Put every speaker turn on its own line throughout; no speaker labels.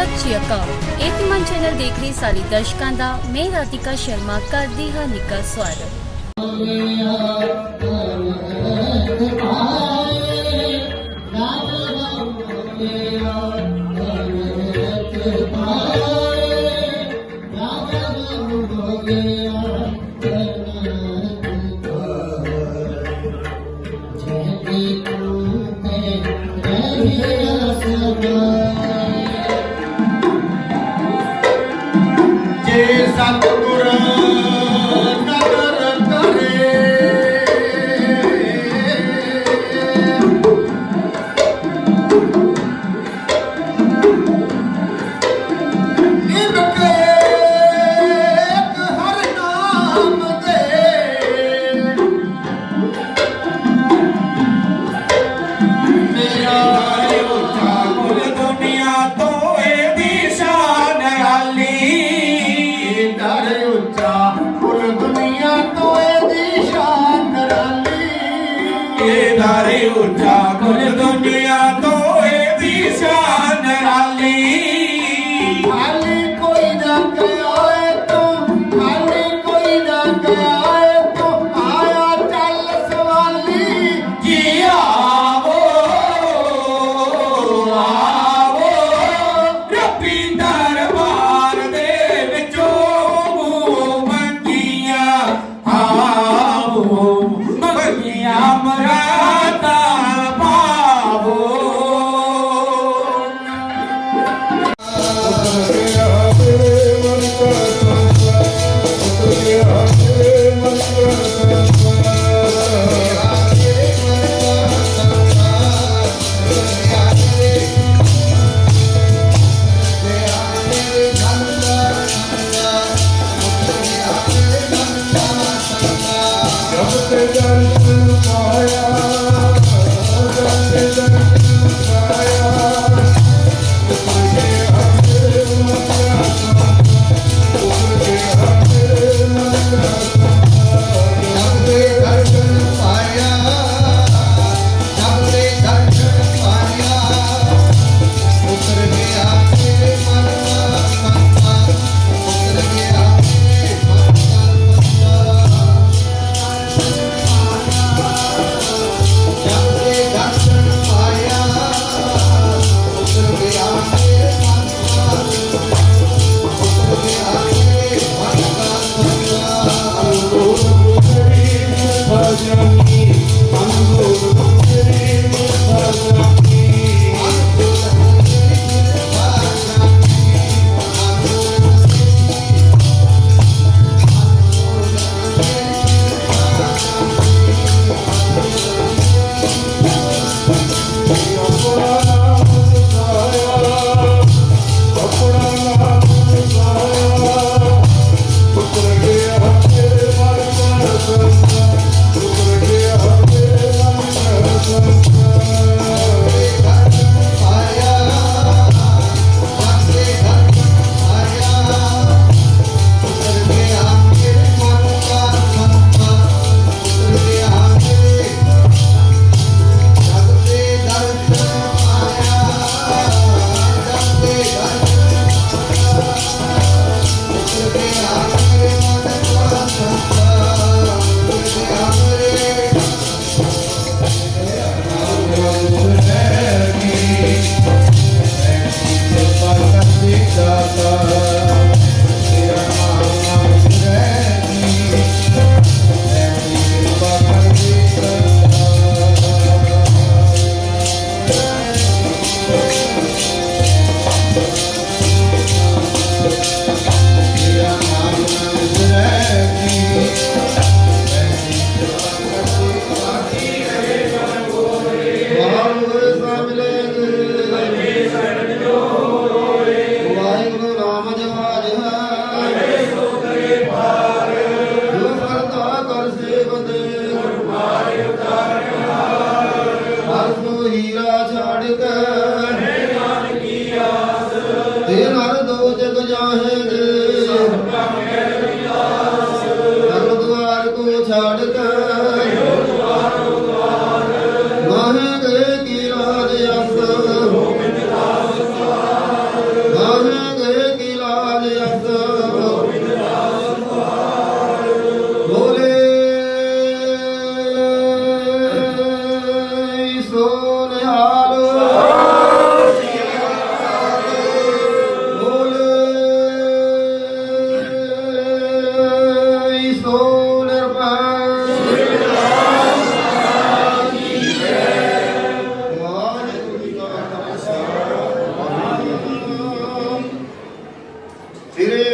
ਸਤਿ ਸ਼੍ਰੀ ਅਕਾਲ। ਏਪੀਮਨ ਚੈਨਲ ਦੇਖ ਰਹੇ ਸਾਰੇ ਦਰਸ਼ਕਾਂ ਦਾ, ਮੈਂ ਰਾਧਿਕਾ ਸ਼ਰਮਾ ਕਰਦੀ ਹਾਂ ਨਿੱਘਾ ਸਵਾਗਤ।
के धारे उठा कुछ दुनिया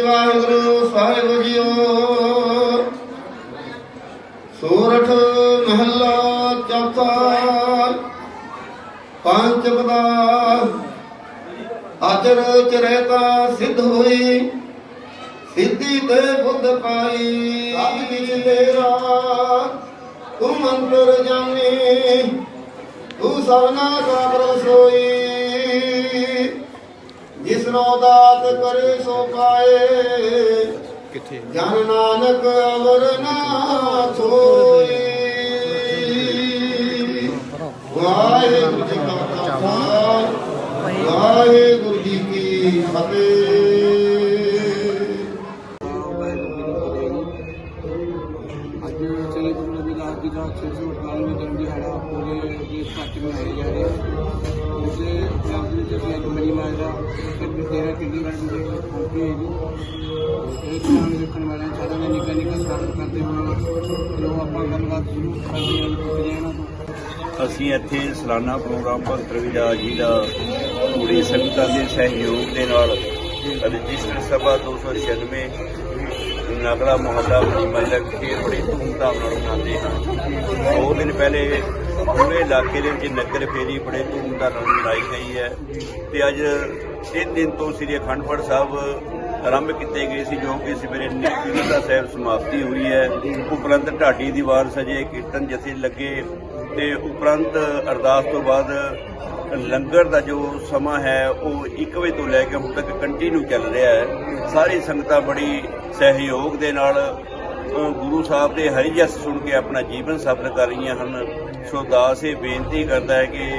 ਵਾਹਿਗੁਰੂ ਸਾਹਿਬ ਜੀਓ ਸੂਰਠ ਮਹੱਲਾ ਚੌਥਾ ਪੰਜ ਪਦਾ ਅਚਰ ਚਰੇਤਾ ਸਿੱਧ ਹੋਈ, ਸਿੱਧੀ ਤੇ ਬੁੱਧ ਪਾਈ। ਸਭ ਵਿੱਚ ਤੇਰਾ ਤੂੰ ਮੰਤਰ ਜਾਣੇ, ਤੂੰ ਸਭਨਾ ਦਾ ਪ੍ਰਸੋਈ ਜਿਸਨੋ ਦਾਤ ਕਰੇ ਸੋ ਪਾਏ। ਕਿੱਥੇ? ਜਨ ਨਾਨਕ ਅਵਰ ਨਾ ਥੋਈ ਵਾਹਿਗੁਰੂ ਜੀ ਕਾ ਖਾਲਸਾ। ਵਾਹਿਗੁਰੂ ਜੀ ਕੀ ਫਤਿਹ।
ਅਸੀਂ ਆਪਾਂ ਗੱਲਬਾਤ
ਅਸੀਂ ਇੱਥੇ ਸਲਾਨਾ ਪ੍ਰੋਗਰਾਮ ਭਗਤਵੀਰਾ ਜੀ ਦਾ ਪੂਰੀ ਸੰਗਤਾਂ ਦੇ ਸਹਿਯੋਗ ਦੇ ਨਾਲ ਰਜਿਸਟਰ ਸਭਾ 296 ਨਗਲਾ ਮੁਹੱਲਾ ਮਹਿਲਾ ਵਿਖੇ ਬੜੀ ਧੂਮਧਾਮ ਨਾਲ ਮਨਾਉਂਦੇ ਹਾਂ। ਦੋ ਦਿਨ ਪਹਿਲੇ ਪੂਰੇ ਇਲਾਕੇ ਦੇ ਵਿੱਚ ਨਗਰ ਫੇਰੀ ਬੜੇ ਧੂਮਧਾਮ ਨਾਲ ਮਨਾਈ ਗਈ ਹੈ ਤੇ ਅੱਜ ਤਿੰਨ ਦਿਨ ਤੋਂ ਸ੍ਰੀ ਅਖੰਡ ਸਾਹਿਬ ਆਰੰਭ ਕੀਤੇ ਗਏ ਸੀ, ਜੋ ਕਿ ਸਵੇਰੇ ਨਿਰਜੀਵਤਾ ਸਾਹਿਬ ਸਮਾਪਤੀ ਹੋਈ ਹੈ। ਉਪਰੰਤ ਢਾਡੀ ਦੀਵਾਰ ਸਜੇ, ਕੀਰਤਨ ਜਥੇ ਲੱਗੇ ਤੇ ਉਪਰੰਤ ਅਰਦਾਸ ਤੋਂ ਬਾਅਦ ਲੰਗਰ ਦਾ ਜੋ ਸਮਾਂ ਹੈ, ਉਹ 1 ਵਜੇ ਤੋਂ ਲੈ ਕੇ ਹੁਣ ਤੱਕ ਕੰਟੀਨਿਊ ਚੱਲ ਰਿਹਾ ਹੈ। ਸਾਰੀ ਸੰਗਤਾਂ ਬੜੀ ਸਹਿਯੋਗ ਦੇ ਨਾਲ ਗੁਰੂ ਸਾਹਿਬ ਦੇ ਹਰੀ ਜਸ ਸੁਣ ਕੇ ਆਪਣਾ ਜੀਵਨ ਸਫਲ ਕਰ ਰਹੀਆਂ ਹਨ। ਸੋ ਦਾਸ ਇਹ ਬੇਨਤੀ ਕਰਦਾ ਹੈ ਕਿ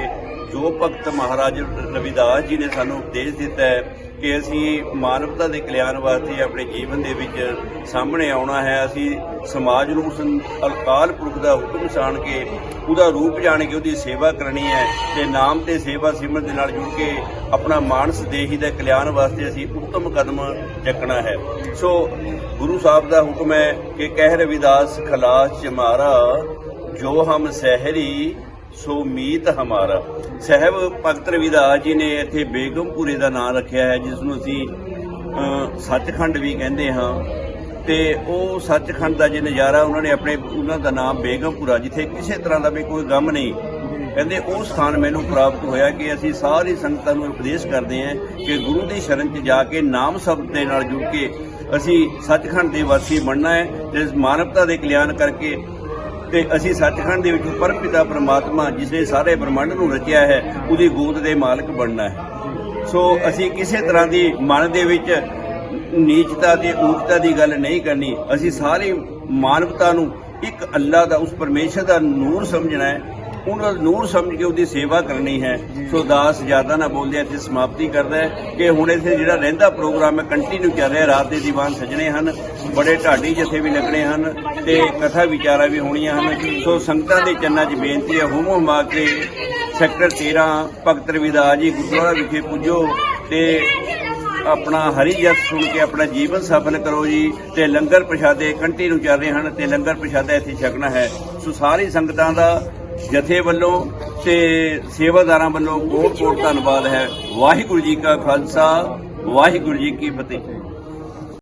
ਜੋ ਭਗਤ ਮਹਾਰਾਜ ਰਵਿਦਾਸ ਜੀ ਨੇ ਸਾਨੂੰ ਉਪਦੇਸ਼ ਦਿੱਤਾ ਹੈ ਕਿ ਅਸੀਂ ਮਾਨਵਤਾ ਦੇ ਕਲਿਆਣ ਵਾਸਤੇ ਆਪਣੇ ਜੀਵਨ ਦੇ ਵਿੱਚ ਸਾਹਮਣੇ ਆਉਣਾ ਹੈ। ਅਸੀਂ ਸਮਾਜ ਨੂੰ ਉਸ ਅਕਾਲ ਪੁਰਖ ਦਾ ਹੁਕਮ ਸਾਣ ਕੇ ਉਹਦਾ ਰੂਪ ਜਾਣ ਕੇ ਉਹਦੀ ਸੇਵਾ ਕਰਨੀ ਹੈ ਤੇ ਨਾਮ ਤੇ ਸੇਵਾ ਸਿਮਰਨ ਦੇ ਨਾਲ ਜੁੜ ਕੇ ਆਪਣਾ ਮਾਨਸ ਦੇਹੀ ਦੇ ਕਲਿਆਣ ਵਾਸਤੇ ਅਸੀਂ ਉੱਤਮ ਕਦਮ ਚੱਕਣਾ ਹੈ। ਸੋ ਗੁਰੂ ਸਾਹਿਬ ਦਾ ਹੁਕਮ ਹੈ ਕਿ ਕਹਿ ਰਵਿਦਾਸ ਖਲਾਸ ਚਮਾਰਾ, ਜੋ ਹਮ ਸਹਿਰੀ ਸੋ ਮੀਤ ਹਮਾਰਾ। ਸਹਿਬ ਭਗਤ ਰਵਿਦਾਸ ਜੀ ਨੇ ਇੱਥੇ ਬੇਗਮਪੁਰੇ ਦਾ ਨਾਮ ਰੱਖਿਆ ਹੈ, ਜਿਸ ਨੂੰ ਅਸੀਂ ਸੱਚਖੰਡ ਵੀ ਕਹਿੰਦੇ ਹਾਂ। ਤੇ ਉਹ ਸੱਚਖੰਡ ਦਾ ਜੇ ਨਜ਼ਾਰਾ ਉਹਨਾਂ ਨੇ ਆਪਣੇ, ਉਹਨਾਂ ਦਾ ਨਾਮ ਬੇਗਮਪੁਰਾ, ਜਿੱਥੇ ਕਿਸੇ ਤਰ੍ਹਾਂ ਦਾ ਵੀ ਕੋਈ ਗਮ ਨਹੀਂ। ਕਹਿੰਦੇ ਉਹ ਸਥਾਨ ਮੈਨੂੰ ਪ੍ਰਾਪਤ ਹੋਇਆ ਕਿ ਅਸੀਂ ਸਾਰੀ ਸੰਗਤਾਂ ਨੂੰ ਉਪਦੇਸ਼ ਕਰਦੇ ਹਾਂ ਕਿ ਗੁਰੂ ਦੀ ਸ਼ਰਨ 'ਚ ਜਾ ਕੇ ਨਾਮ ਸ਼ਬਦ ਦੇ ਨਾਲ ਜੁੜ ਕੇ ਅਸੀਂ ਸੱਚਖੰਡ ਦੇ ਵਾਸੀ ਬਣਨਾ ਹੈ, ਤੇ ਮਾਨਵਤਾ ਦੇ ਕਲਿਆਣ ਕਰਕੇ ਤੇ ਅਸੀਂ ਸੱਚਖੰਡ ਦੇ ਵਿੱਚ ਪਰਮਪਿਤਾ ਪ੍ਰਮਾਤਮਾ ਜਿਸ ਨੇ ਸਾਰੇ ਬ੍ਰਹਮੰਡ ਨੂੰ ਰਚਿਆ ਹੈ, ਉਹਦੀ ਗੋਦ ਦੇ ਮਾਲਕ ਬਣਨਾ ਹੈ। ਸੋ ਅਸੀਂ ਕਿਸੇ ਤਰ੍ਹਾਂ ਦੀ ਮਨ ਦੇ ਵਿੱਚ ਨੀਚਤਾ ਤੇ ਉੱਚਤਾ ਦੀ ਗੱਲ ਨਹੀਂ ਕਰਨੀ। ਅਸੀਂ ਸਾਰੀ ਮਾਨਵਤਾ ਨੂੰ ਇੱਕ ਅੱਲਾ ਦਾ, ਉਸ ਪਰਮੇਸ਼ਰ ਦਾ ਨੂਰ ਸਮਝਣਾ ਹੈ। ਉਹਨਾਂ ਦਾ ਨੂਰ ਸਮਝ ਕੇ ਉਹਦੀ ਸੇਵਾ ਕਰਨੀ ਹੈ। ਸੋ ਦਾਸ ਜ਼ਿਆਦਾ ਨਾ ਬੋਲਦੇ ਇੱਥੇ ਸਮਾਪਤੀ ਕਰਦਾ ਹੈ ਕਿ ਹੁਣ ਇੱਥੇ ਜਿਹੜਾ ਰਹਿੰਦਾ ਪ੍ਰੋਗਰਾਮ ਹੈ ਕੰਟੀਨਿਊ ਚੱਲ ਰਿਹਾ ਰਾਤ ਦੇ ਦੀਵਾਨ ਸਜਣੇ ਹਨ ਬੜੇ ਢਾਡੀ ਜਥੇ ਵੀ ਲੱਗਣੇ ਹਨ ਤੇ ਕਥਾ ਵਿਚਾਰਾ ਵੀ ਹੋਣੀਆਂ ਹਨ। ਸੋ ਸੰਗਤਾਂ ਦੇ ਚੰਨਾਂ 'ਚ ਬੇਨਤੀ ਹੈ ਹੁਮ ਹੁਮਾ ਕੇ ਸੈਕਟਰ 13 ਭਗਤ ਰਵਿਦਾਸ ਜੀ ਗੁਰਦੁਆਰਾ ਵਿਖੇ ਪੁੱਜੋ ਤੇ ਆਪਣਾ ਹਰੀ ਜਸ ਸੁਣ ਕੇ ਆਪਣਾ ਜੀਵਨ ਸਫਲ ਕਰੋ ਜੀ ਤੇ ਲੰਗਰ ਪ੍ਰਸ਼ਾਦੇ ਕੰਟੀਨਿਊ ਚੱਲ ਰਹੇ ਹਨ ਤੇ ਲੰਗਰ ਪ੍ਰਸ਼ਾਦਾ ਇੱਥੇ ਛਕਣਾ ਹੈ। ਸੋ ਸਾਰੀ ਸੰਗਤਾਂ ਦਾ ਜਥੇ ਵੱਲੋਂ ਤੇ ਸੇਵਾਦਾਰਾਂ ਵੱਲੋਂ ਬਹੁਤ ਬਹੁਤ ਧੰਨਵਾਦ ਹੈ। ਵਾਹਿਗੁਰੂ ਜੀ ਕਾ ਖਾਲਸਾ, ਵਾਹਿਗੁਰੂ ਜੀ ਕੀ ਫਤਿਹ।